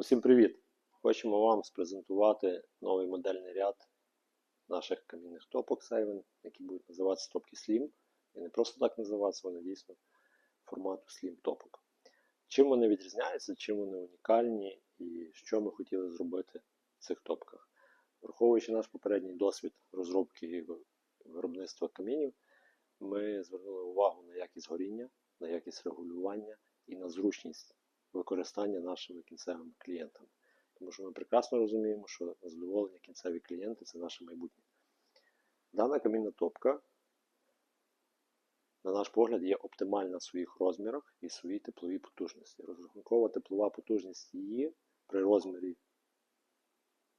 Усім привіт! Хочемо вам спрезентувати новий модельний ряд наших камінних топок Сейвен, які будуть називатися топки Slim. І не просто так називатися, вони дійсно формату Slim топок. Чим вони відрізняються, чим вони унікальні і що ми хотіли зробити в цих топках. Враховуючи наш попередній досвід розробки і виробництва камінів, ми звернули увагу на якість горіння, на якість регулювання і на зручність використання нашими кінцевими клієнтами. Тому що ми прекрасно розуміємо, що задоволення кінцеві клієнти це наше майбутнє. Дана камінна топка, на наш погляд, є оптимальна в своїх розмірах і своїй тепловій потужності. Розрахункова теплова потужність її при розмірі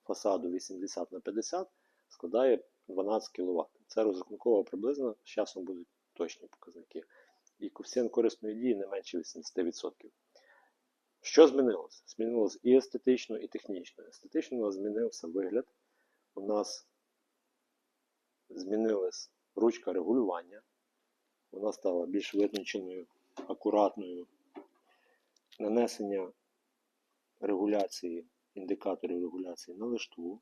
фасаду 80 на 50 складає 12 кВт. Це розрахунково приблизно, з часом будуть точні показники. І коефіцієнт корисної дії не менше 80%. Що змінилося? Змінилося і естетично, і технічно. Естетично у нас змінився вигляд. У нас змінилась ручка регулювання. Вона стала більш витонченою, акуратною. Нанесення регуляції, індикаторів регуляції на лиштву,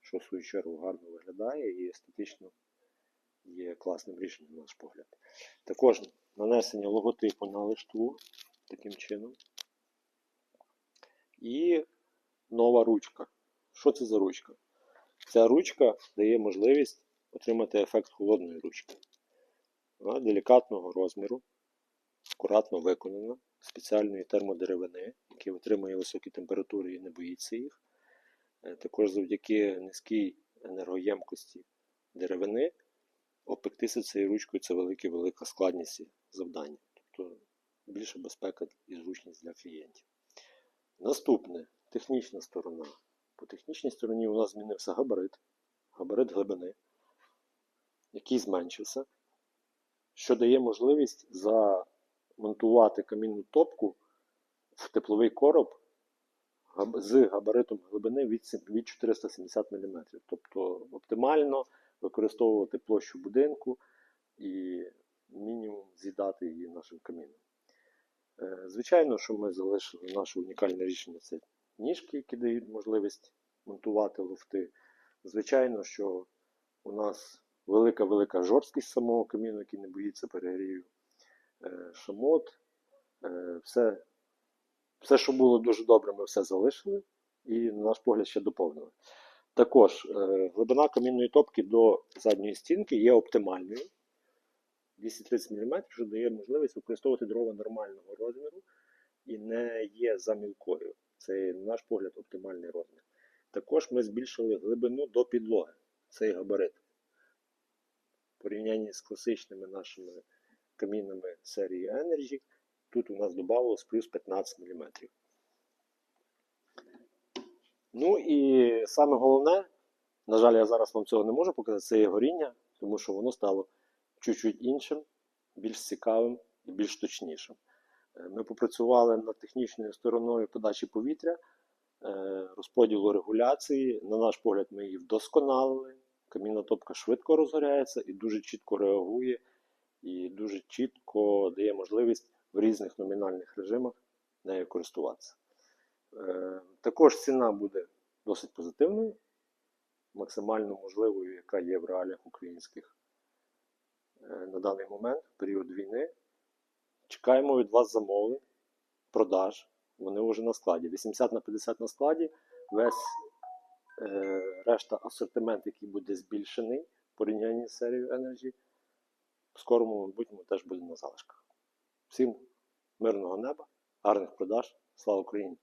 що в свою чергу гарно виглядає і естетично є класним рішенням, на наш погляд. Також нанесення логотипу на лиштву таким чином. І нова ручка. Що це за ручка? Ця ручка дає можливість отримати ефект холодної ручки. Вона делікатного розміру, акуратно виконана, спеціальної термодеревини, яка витримує високі температури і не боїться їх. Е, Також завдяки низькій енергоємкості деревини обпектися цією ручкою це велика складність завдання. Тобто більша безпека і зручність для клієнтів. Наступне технічна сторона. По технічній стороні у нас змінився габарит, габарит глибини, який зменшився, що дає можливість замонтувати камінну топку в тепловий короб з габаритом глибини від 470 мм. Тобто оптимально використовувати площу будинку і мінімум з'їдати її нашим каміном. Звичайно, що ми залишили наше унікальне рішення це ніжки, які дають можливість монтувати лофти. Звичайно, що у нас велика-велика жорсткість самого каміну, який не боїться перегрію. Шамот. Все, все, що було дуже добре, ми все залишили і, на наш погляд, ще доповнили. Також глибина камінної топки до задньої стінки є оптимальною. 230 мм, що дає можливість використовувати дрова нормального розміру і не є замілкою. Це, на наш погляд, оптимальний розмір. Також ми збільшили глибину до підлоги, цей габарит. В порівнянні з класичними нашими камінами серії Energy, тут у нас додавалось плюс 15 мм. Ну і саме головне, на жаль, я зараз вам цього не можу показати, це є горіння, тому що воно стало чуть-чуть іншим, більш цікавим і більш точнішим. Ми попрацювали над технічною стороною подачі повітря, розподілу регуляції. На наш погляд, ми її вдосконалили. Камінна топка швидко розгоряється і дуже чітко реагує, і дуже чітко дає можливість в різних номінальних режимах нею користуватися. Також ціна буде досить позитивною, максимально можливою, яка є в реаліях українських на даний момент, в період війни. Чекаємо від вас замовлень, продаж. Вони вже на складі. 80 на 50 на складі. Весь е, решта асортимент, який буде збільшений в порівнянні з серією Energy, в скорому майбутньому теж буде на залишках. Всім мирного неба, гарних продаж. Слава Україні!